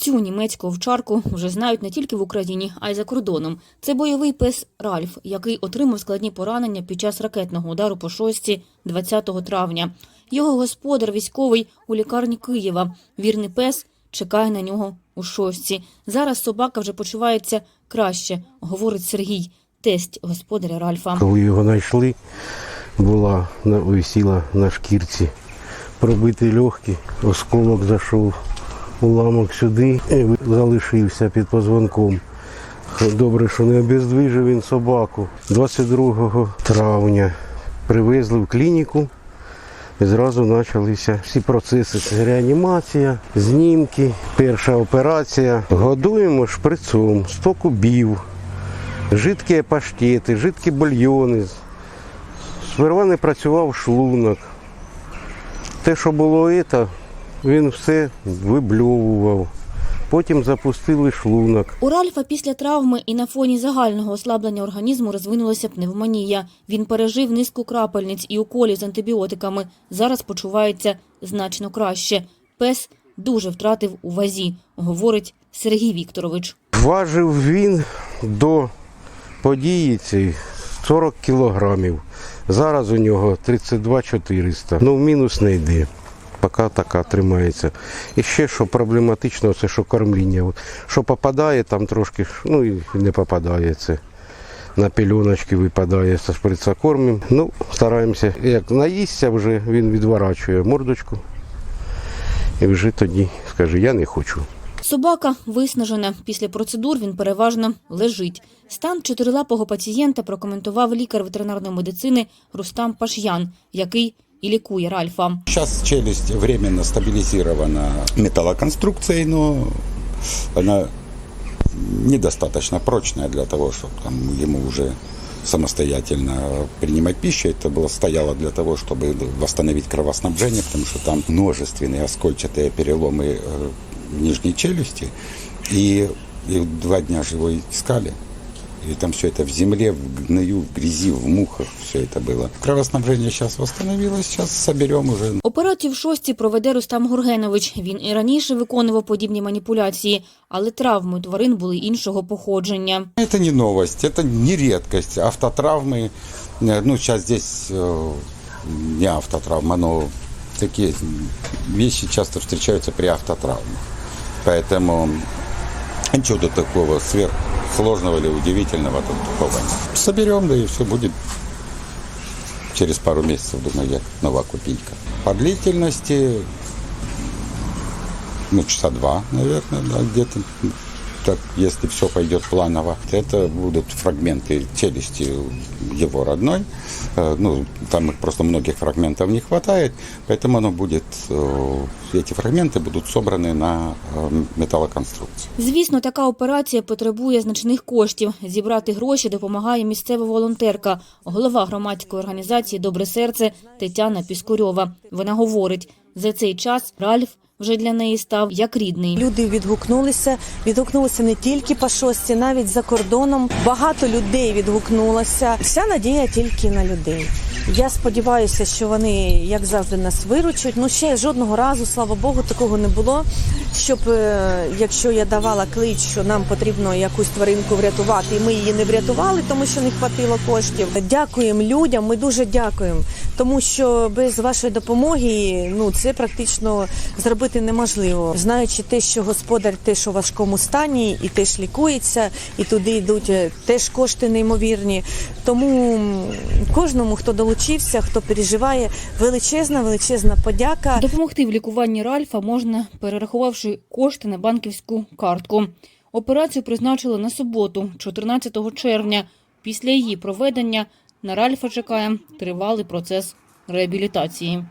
Цю німецьку овчарку вже знають не тільки в Україні, а й за кордоном. Це бойовий пес Ральф, який отримав складні поранення під час ракетного удару по шості 20 травня. Його господар військовий у лікарні Києва. Вірний пес чекає на нього у шостці. Зараз собака вже почувається краще, говорить Сергій, тесть господаря Ральфа. Коли його знайшли, була висіла на шкірці. Пробитий легкий, осколок зайшов, уламок сюди і залишився під позвонком. Добре, що не обездвижив він собаку. 22 травня привезли в клініку. І зразу почалися всі процеси. Це реанімація, знімки, перша операція. Годуємо шприцом, 100 кубів, жидкі паштети, жидкі бульйони. Сперва не працював шлунок. Те, що було це, він все вибльовував. Потім запустили шлунок. У Ральфа після травми і на фоні загального ослаблення організму розвинулася пневмонія. Він пережив низку крапельниць і уколів з антибіотиками. Зараз почувається значно краще. Пес дуже втратив у вазі, говорить Сергій Вікторович. Важив він до події цієї 40 кілограмів. Зараз у нього 32 400. Ну, в мінус не йде. Поки така тримається. І ще що проблематично, це що кормління. Що попадає, там трошки, ну і не попадає це. На пільоночки випадає з шприца кормим. Ну, стараємося. Як наїсться вже, він відворачує мордочку. І вже тоді скаже, я не хочу. Собака виснажена. Після процедур він переважно лежить. Стан чотирилапого пацієнта прокоментував лікар ветеринарної медицини Рустам Паш'ян, який і лікує Ральфа. Сейчас челюсть временно стабилизирована металлоконструкцией, но она недостаточно прочная для того, чтобы там, ему уже самостоятельно принимать пищу. Это было стояло для того, чтобы восстановить кровоснабжение, потому что там множественные оскольчатые переломы э, в нижней челюсти. И, и два дня же его искали. И там все это в земле, в гною, в грязи, в мухах, все это было. Кровоснабжение сейчас восстановилось, сейчас соберем уже Операцію в шості проведе Рустам Гургенович. Він і раніше виконував подібні маніпуляції, але травми у тварин були іншого походження. Это не новость, это не редкость. Автотравмы, э, ну сейчас здесь э, не автотравма, но такие вещи часто встречаются при автотравмах. Поэтому ничего тут такого сверхсложного или удивительного тут такого. Соберем, да и все будет через пару месяцев, думаю, я нова копейка. По длительности, ну, часа два, наверное, да, где-то так, если все пойдет планово, это будут фрагменты челюсти его родной. Э, Ну, там их просто многих фрагментов не хватает, поэтому оно будет, э, эти фрагменты будут собраны на э, металлоконструкции. Звісно, така операція потребує значних коштів. Зібрати гроші допомагає місцева волонтерка, голова громадської організації Добре серце Тетяна Піскурьова. Вона говорить, за цей час Ральф вже для неї став як рідний. Люди відгукнулися, відгукнулися не тільки по шості, навіть за кордоном. Багато людей відгукнулося. Вся надія тільки на людей. Я сподіваюся, що вони, як завжди, нас виручать. Ну ще жодного разу, слава Богу, такого не було. Щоб е, якщо я давала клич, що нам потрібно якусь тваринку врятувати, і ми її не врятували, тому що не хватило коштів. Дякуємо людям. Ми дуже дякуємо, тому що без вашої допомоги ну це практично зробити неможливо. Знаючи те, що господар теж у важкому стані і теж лікується, і туди йдуть е, теж кошти неймовірні. Тому кожному, хто долучився, хто переживає, величезна, величезна подяка. Допомогти в лікуванні Ральфа можна, перерахувавши кошти на банківську картку. Операцію призначили на суботу, 14 червня. Після її проведення на Ральфа чекає тривалий процес реабілітації.